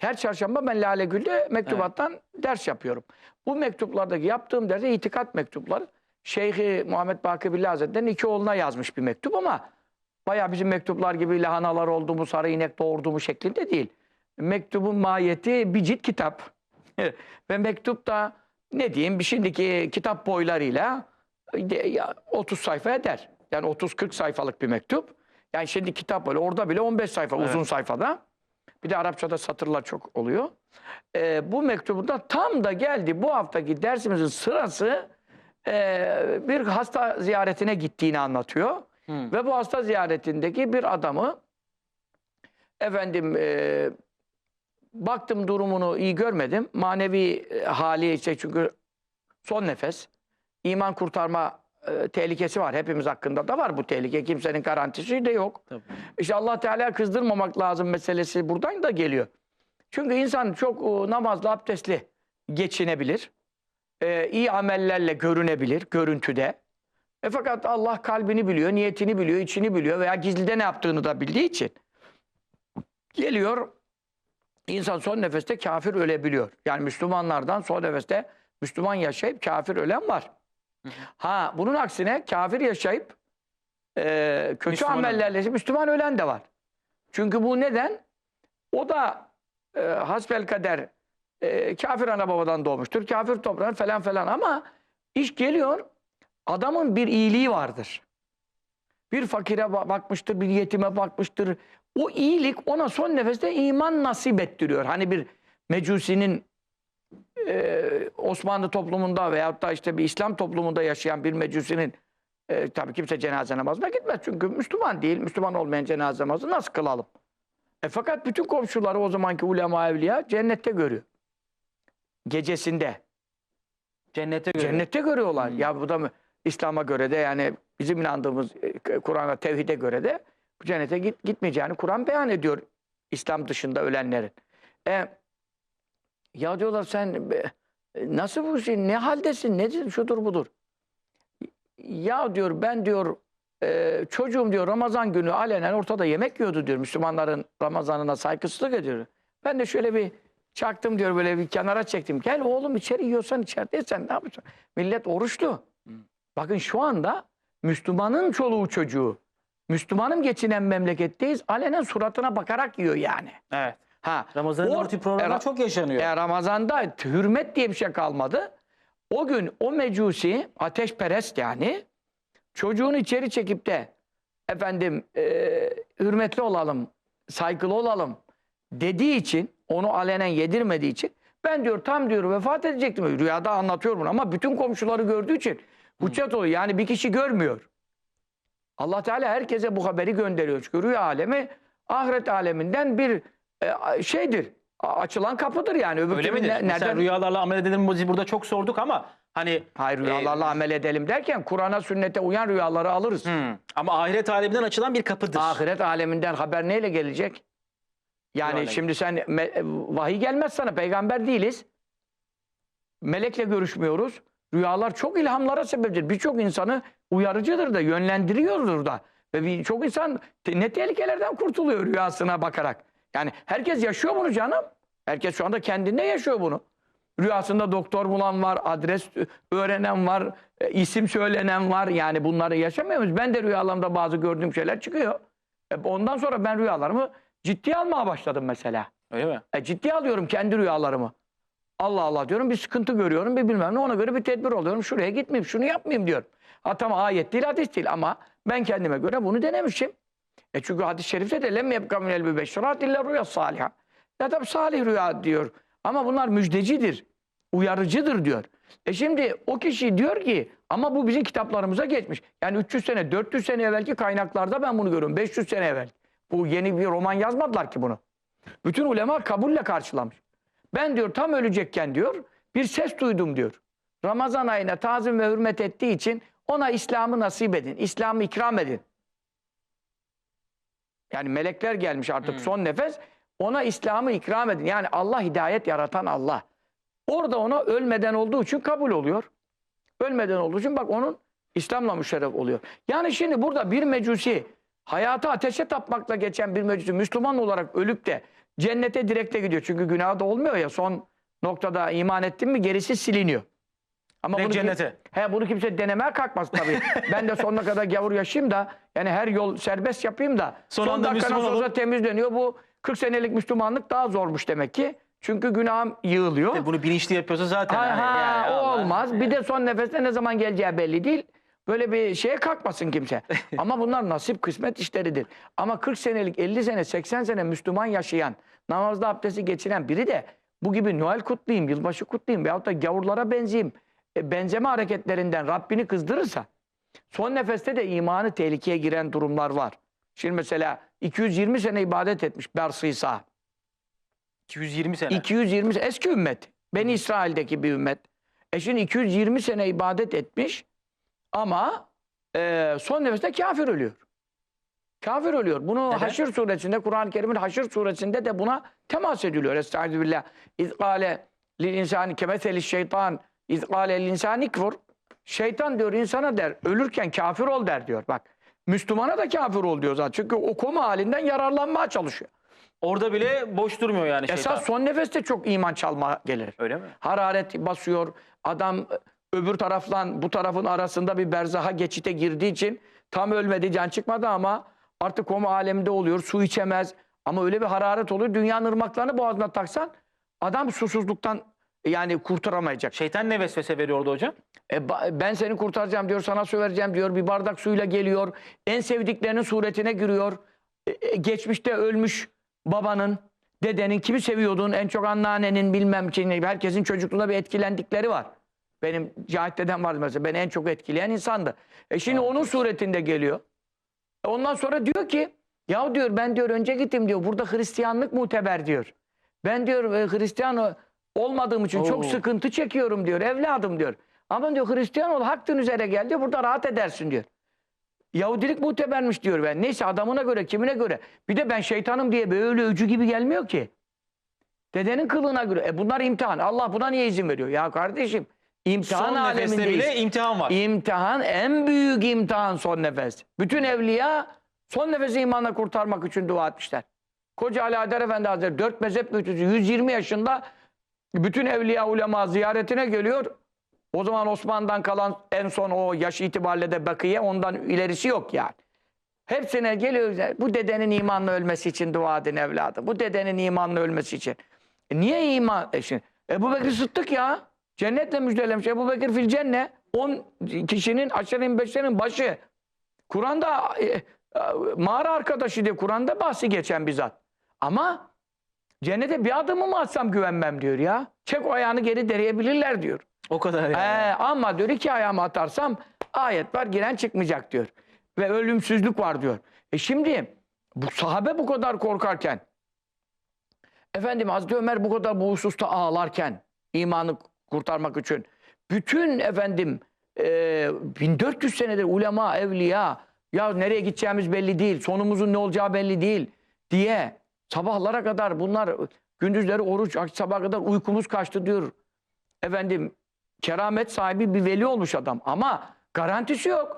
Her çarşamba ben Lale Gül'de mektubattan ders yapıyorum. Bu mektuplardaki yaptığım derse itikat mektupları. Şeyhi Muhammed Baki Billah Hazretleri'nin iki oğluna yazmış bir mektup ama bayağı bizim mektuplar gibi lahanalar oldu mu, sarı inek doğurdu mu şeklinde değil. Mektubun mahiyeti bir cilt kitap. Ve mektupta ne diyeyim şimdiki kitap boylarıyla de- ya 30 sayfa eder. Yani 30-40 sayfalık bir mektup. Yani şimdi kitap böyle orada bile 15 sayfa uzun sayfada. Bir de Arapçada satırlar çok oluyor. Ee, bu mektubunda tam da geldi bu haftaki dersimizin sırası e, bir hasta ziyaretine gittiğini anlatıyor. Ve bu hasta ziyaretindeki bir adamı efendim e, baktım durumunu iyi görmedim. Manevi e, hali işte çünkü son nefes. iman kurtarma e, tehlikesi var. Hepimiz hakkında da var bu tehlike. Kimsenin garantisi de yok. Tabii. İşte Allah Teala kızdırmamak lazım meselesi buradan da geliyor. Çünkü insan çok e, namazlı, abdestli geçinebilir. E, iyi amellerle görünebilir görüntüde. E fakat Allah kalbini biliyor, niyetini biliyor, içini biliyor veya gizlide ne yaptığını da bildiği için geliyor insan son nefeste kafir ölebiliyor. Yani Müslümanlardan son nefeste Müslüman yaşayıp kafir ölen var. Ha bunun aksine kafir yaşayıp e, kötü Müslüman amellerle Müslüman ölen de var. Çünkü bu neden? O da e, hasbel kader e, kafir ana babadan doğmuştur. Kafir toprağın falan falan ama iş geliyor adamın bir iyiliği vardır. Bir fakire ba- bakmıştır, bir yetime bakmıştır. O iyilik ona son nefeste iman nasip ettiriyor. Hani bir mecusinin e, Osmanlı toplumunda veyahut da işte bir İslam toplumunda yaşayan bir mecusinin e, tabii kimse cenaze namazına gitmez. Çünkü Müslüman değil. Müslüman olmayan cenaze namazı nasıl kılalım? E fakat bütün komşuları o zamanki ulema evliya cennette görüyor. Gecesinde. Cennete göre. Cennette görüyorlar. Hmm. Ya bu da mı İslam'a göre de yani bizim inandığımız e, Kur'an'a, tevhide göre de bu cennete git, gitmeyeceğini Kur'an beyan ediyor İslam dışında ölenlerin. E, ya diyorlar sen be, e, nasıl bu şey, ne haldesin, nedir, şudur budur. Ya diyor ben diyor e, çocuğum diyor Ramazan günü alenen ortada yemek yiyordu diyor. Müslümanların Ramazanına saygısızlık ediyor. Ben de şöyle bir çaktım diyor böyle bir kenara çektim. Gel oğlum içeri yiyorsan içerideysen ne yapacaksın? Millet oruçlu. Bakın şu anda Müslümanın çoluğu çocuğu, Müslümanım geçinen memleketteyiz. Alenen suratına bakarak yiyor yani. Evet. Ha, Ramazan'ın or- bu tip e, çok yaşanıyor. e, Ramazan'da hürmet diye bir şey kalmadı. O gün o mecusi, ateşperest yani, çocuğunu içeri çekip de efendim e, hürmetli olalım, saygılı olalım dediği için, onu alenen yedirmediği için ben diyor tam diyor vefat edecektim. Rüyada anlatıyor bunu ama bütün komşuları gördüğü için hüccet oluyor. Yani bir kişi görmüyor. Allah Teala herkese bu haberi gönderiyor. Çünkü rüya alemi ahiret aleminden bir şeydir. A- Açılan kapıdır yani. Öbür Öyle midir? ne- nereden? rüyalarla amel edelim? Biz burada çok sorduk ama hani Hayır rüyalarla e, amel edelim derken Kur'an'a sünnete uyan rüyaları alırız. hmm, ama ahiret aleminden açılan bir kapıdır. Ahiret aleminden haber neyle gelecek? Yani Rüyayla şimdi sen me- vahiy gelmez sana peygamber değiliz. Melekle görüşmüyoruz. Rüyalar çok ilhamlara sebeptir. Birçok insanı uyarıcıdır da yönlendiriyordur da. Ve birçok insan ne tehlikelerden kurtuluyor rüyasına bakarak. Yani herkes yaşıyor bunu canım. Herkes şu anda kendinde yaşıyor bunu. Rüyasında doktor bulan var, adres öğrenen var, e, isim söylenen var. Yani bunları yaşamıyor muyuz? Ben de rüyalarımda bazı gördüğüm şeyler çıkıyor. E, ondan sonra ben rüyalarımı ciddiye almaya başladım mesela. Öyle mi? E, ciddiye alıyorum kendi rüyalarımı. Allah Allah diyorum bir sıkıntı görüyorum bir bilmem ne ona göre bir tedbir alıyorum. Şuraya gitmeyeyim şunu yapmayayım diyorum. Ha tamam ayet değil hadis değil ama ben kendime göre bunu denemişim. E çünkü hadis-i şerifte de lem yebka minel mübeşşerat illa rüya saliha. Ya tabi salih rüya diyor. Ama bunlar müjdecidir. Uyarıcıdır diyor. E şimdi o kişi diyor ki ama bu bizim kitaplarımıza geçmiş. Yani 300 sene 400 sene evvelki kaynaklarda ben bunu görüyorum. 500 sene evvel. Bu yeni bir roman yazmadılar ki bunu. Bütün ulema kabulle karşılamış. Ben diyor tam ölecekken diyor bir ses duydum diyor. Ramazan ayına tazim ve hürmet ettiği için ona İslam'ı nasip edin. İslam'ı ikram edin. Yani melekler gelmiş artık son nefes. Ona İslam'ı ikram edin. Yani Allah hidayet yaratan Allah. Orada ona ölmeden olduğu için kabul oluyor. Ölmeden olduğu için bak onun İslam'la müşerref oluyor. Yani şimdi burada bir mecusi hayatı ateşe tapmakla geçen bir mecusi Müslüman olarak ölüp de cennete direkte gidiyor. Çünkü günah da olmuyor ya son noktada iman ettin mi gerisi siliniyor. Ama Direkt bunu kim- cennete. He bunu kimse denemeye kalkmaz tabii. ben de sonuna kadar gavur yaşayayım da yani her yol serbest yapayım da Son son, dakikadan sonra temizleniyor. Bu 40 senelik Müslümanlık daha zormuş demek ki. Çünkü günahım yığılıyor. E, Bunu bilinçli yapıyorsa zaten. Ha, hani ha, yani o Allah- olmaz. Bir de son nefeste ne zaman geleceği belli değil. Böyle bir şeye kalkmasın kimse. Ama bunlar nasip kısmet işleridir. Ama 40 senelik, 50 sene, 80 sene Müslüman yaşayan, namazda abdesti geçiren biri de bu gibi Noel kutlayayım, yılbaşı kutlayayım veyahut da gavurlara benzeyeyim, e, benzeme hareketlerinden Rabbini kızdırırsa son nefeste de imanı tehlikeye giren durumlar var. Şimdi mesela 220 sene ibadet etmiş Bers İsa. 220 sene. 220 sene eski ümmet. Beni İsrail'deki bir ümmet. E şimdi 220 sene ibadet etmiş ama e, son nefeste kafir ölüyor. Kafir ölüyor. Bunu Neden? Haşr suresinde, Kur'an-ı Kerim'in Haşr suresinde de buna temas ediliyor. Estaizu billah. İzgale lil insani kemeseli şeytan. İzgale lil insani kfur. Şeytan diyor insana der. Ölürken kafir ol der diyor. Bak. Müslümana da kafir ol diyor zaten. Çünkü o koma halinden yararlanmaya çalışıyor. Orada bile boş durmuyor yani şeytan. Esas son nefeste çok iman çalma gelir. Öyle mi? Hararet basıyor. Adam öbür taraftan bu tarafın arasında bir berzaha geçite girdiği için tam ölmedi, can çıkmadı ama artık koma aleminde oluyor. Su içemez. Ama öyle bir hararet oluyor. Dünyanın ırmaklarını boğazına taksan adam susuzluktan yani kurtaramayacak. Şeytan ne vesvese veriyordu hocam? E, ben seni kurtaracağım diyor, sana su vereceğim diyor. Bir bardak suyla geliyor. En sevdiklerinin suretine giriyor. E, e, geçmişte ölmüş babanın, dedenin, kimi seviyordun? En çok anneannenin bilmem ki. Herkesin çocukluğunda bir etkilendikleri var. Benim Cahit dedem vardı mesela. Beni en çok etkileyen insandı. E şimdi onun suretinde geliyor. E ondan sonra diyor ki ya diyor ben diyor önce gittim diyor. Burada Hristiyanlık muteber diyor. Ben diyor e, Hristiyan olmadığım için çok Oo. sıkıntı çekiyorum diyor evladım diyor. Ama diyor Hristiyan ol hak din üzere gel diyor. Burada rahat edersin diyor. Yahudilik mutebermiş diyor ben. Neyse adamına göre kimine göre. Bir de ben şeytanım diye böyle öcü gibi gelmiyor ki. Dedenin kılığına göre. E bunlar imtihan. Allah buna niye izin veriyor? Ya kardeşim imtihan Son nefeste bile imtihan var. İmtihan en büyük imtihan son nefes. Bütün evliya son nefesi imanla kurtarmak için dua etmişler. Koca Ali Adar Efendi Hazretleri 4 mezhep müftüsü 120 yaşında bütün evliya ulema ziyaretine geliyor. O zaman Osman'dan kalan en son o yaş itibariyle de bakiye ondan ilerisi yok yani. Hepsine geliyor. Bu dedenin imanla ölmesi için dua edin evladım. Bu dedenin imanla ölmesi için. E niye iman? E şimdi, Ebu Bekir Sıddık ya. Cennetle müjdelemiş. Ebu Bekir fil cenne. 10 kişinin aşırı beşlerin başı. Kur'an'da e, e, mağara arkadaşı diye Kur'an'da bahsi geçen bir zat. Ama cennete bir adımı mı atsam güvenmem diyor ya. Çek o ayağını geri deneyebilirler diyor. O kadar yani. Ee, ama diyor iki ayağımı atarsam ayet var giren çıkmayacak diyor. Ve ölümsüzlük var diyor. E şimdi bu sahabe bu kadar korkarken efendim Hazreti Ömer bu kadar bu hususta ağlarken imanı kurtarmak için bütün efendim e, 1400 senedir ulema, evliya ya nereye gideceğimiz belli değil, sonumuzun ne olacağı belli değil diye sabahlara kadar bunlar gündüzleri oruç, sabaha kadar uykumuz kaçtı diyor. Efendim keramet sahibi bir veli olmuş adam ama garantisi yok.